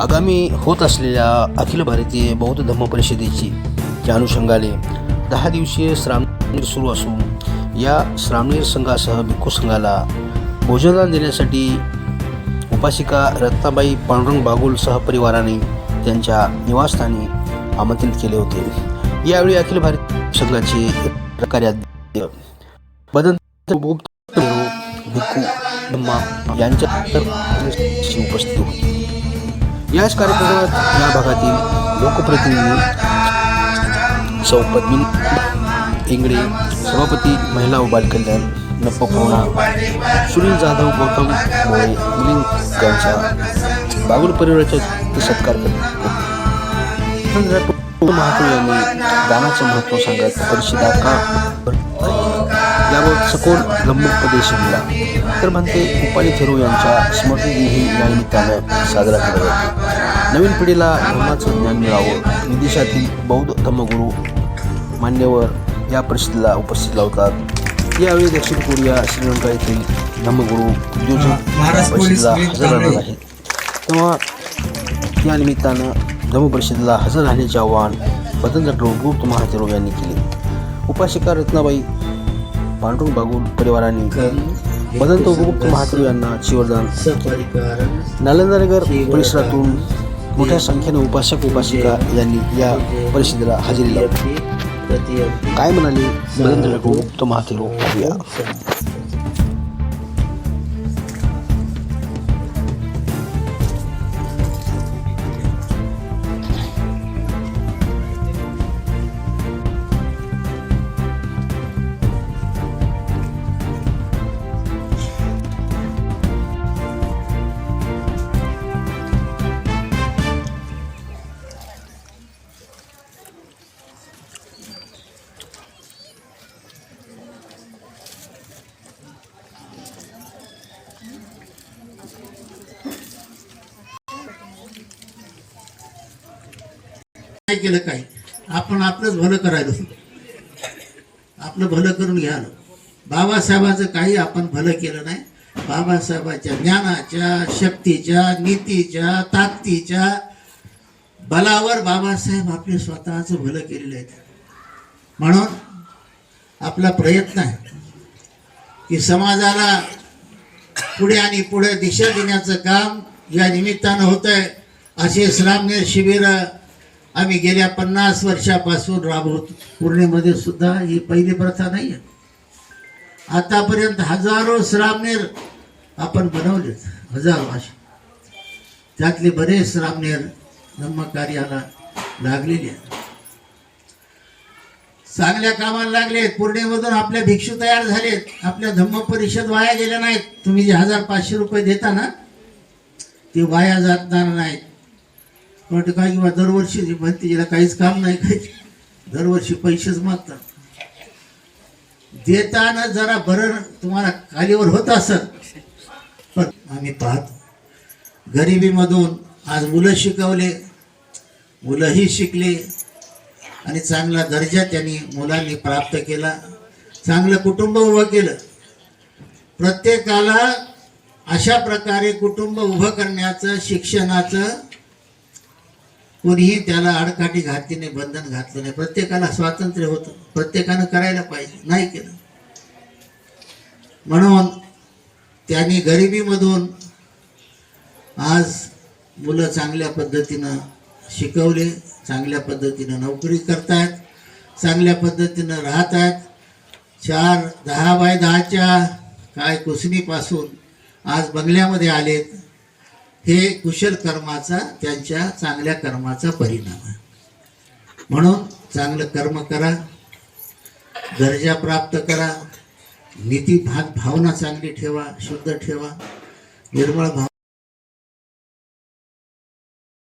आगामी होत असलेल्या अखिल भारतीय बौद्ध धम्म परिषदेची त्या अनुषंगाने दहा दिवसीय श्रामणीर सुरू असून या श्रामणीर संघासह भिक्खू संघाला भोजनदान देण्यासाठी उपासिका रत्नाबाई पांडुरंग बागुल सहपरिवाराने त्यांच्या निवासस्थानी आमंत्रित केले होते. यावेळी अखिल भारतीय संघाचे कार्याध्यक्ष बदंत भिक्खू धम्मा यांच्या उपस्थित होती. याच कार्यक्रमात या भागातील लोकप्रतिनिधी सौ पद्मिनी इंगडे सभापती महिला व बालकल्याण नप्पा पवना सुनील जाधव गौतम मोळे मिलिंद यांच्या बागुल परिवाराचा सत्कार करतात महात्मा यांनी दानाचं महत्त्व सांगत परिषदा का यावर सखोल गंभीर दिला तर म्हणते उपाली थेरो यांच्या स्मृतिदिनही या निमित्तानं साजरा केला जातो. नवीन पिढीला धर्माचं ज्ञान मिळावं विदेशातील बौद्ध धर्मगुरू मान्यवर या परिषदेला उपस्थित लावतात. यावेळी दक्षिण कोरिया श्रीलंका येथील धर्मगुरू उद्योजक परिषदेला हजर राहणार. आहेत. तेव्हा या निमित्तानं धम्म परिषदेला हजर राहण्याचे आवाहन डॉक्टर गुप्त महातेरो यांनी केले. उपासिका रत्नाबाई पांडुरंग बागुल परिवाराने वदंत गुप्त महातेरो यांना शिवरदान. नालंदानगर परिसरातून मोठ्या संख्येने उपासक उपासिका यांनी या परिषदेला हजेरी लावली. काय म्हणाले? बदंत गुप्त महातेरो काय केलं काय? आपण आपलंच भलं करायला आपलं भलं करून घ्यायला. बाबासाहेबाचं काही आपण भलं केलं नाही. बाबासाहेबांच्या ज्ञानाच्या शक्तीच्या नीतीच्या ताकदीच्या बलावर बाबासाहेब आपले स्वतःचं भलं केलेलं आहे म्हणून आपला प्रयत्न आहे की समाजाला पुढे आणि पुढे दिशा देण्याचं काम या निमित्तानं होत आहे असे श्रामनेर शिबिर आम्ही गेल्या पन्नास वर्षापासून राबवतो पूर्णेमध्ये सुद्धा ही पहिली प्रथा नाही आहे आतापर्यंत हजारो श्रामनेर आपण बनवलेत हजारो असे त्यातले बरेच श्रामनेर धम्मकार्याला लागलेले आहेत. चांगल्या कामाला लागलेत पूर्णेमधून आपल्या भिक्षू तयार झालेत आपल्या धम्म परिषद वाया गेल्या नाहीत. तुम्ही जे हजार पाचशे रुपये देता ना ते वाया जाणार नाहीत पण काय किंवा दरवर्षी जी म्हणते जिला काहीच काम नाही काही दरवर्षी पैसेच मागतात. देताना जरा बरं तुम्हाला खालीवर होत असत पण आम्ही पाहतो. गरिबीमधून आज मुलं शिकवले मुलंही शिकले आणि चांगला दर्जा त्यांनी मुलांनी प्राप्त केला चांगलं कुटुंब उभं केलं. प्रत्येकाला अशा प्रकारे कुटुंब उभं करण्याचं शिक्षणाचं कोणीही त्याला आडकाठी घातली नाही बंधन घातलं नाही. प्रत्येकाला स्वातंत्र्य होतं. प्रत्येकानं करायला पाहिजे. नाही केलं. म्हणून त्यांनी गरिबीमधून आज मुलं चांगल्या पद्धतीनं शिकवले चांगल्या पद्धतीनं नोकरी करतायत चांगल्या पद्धतीनं राहत आहेत चार दहा बाय दहाच्या काय कुसणीपासून आज बंगल्यामध्ये आलेत. हे कुशल कर्माचा त्यांच्या चांगल्या कर्माचा परिणाम आहे. म्हणून चांगलं कर्म करा दर्जा प्राप्त करा नीती भाग भावना चांगली ठेवा शुद्ध ठेवा निर्मळ भाव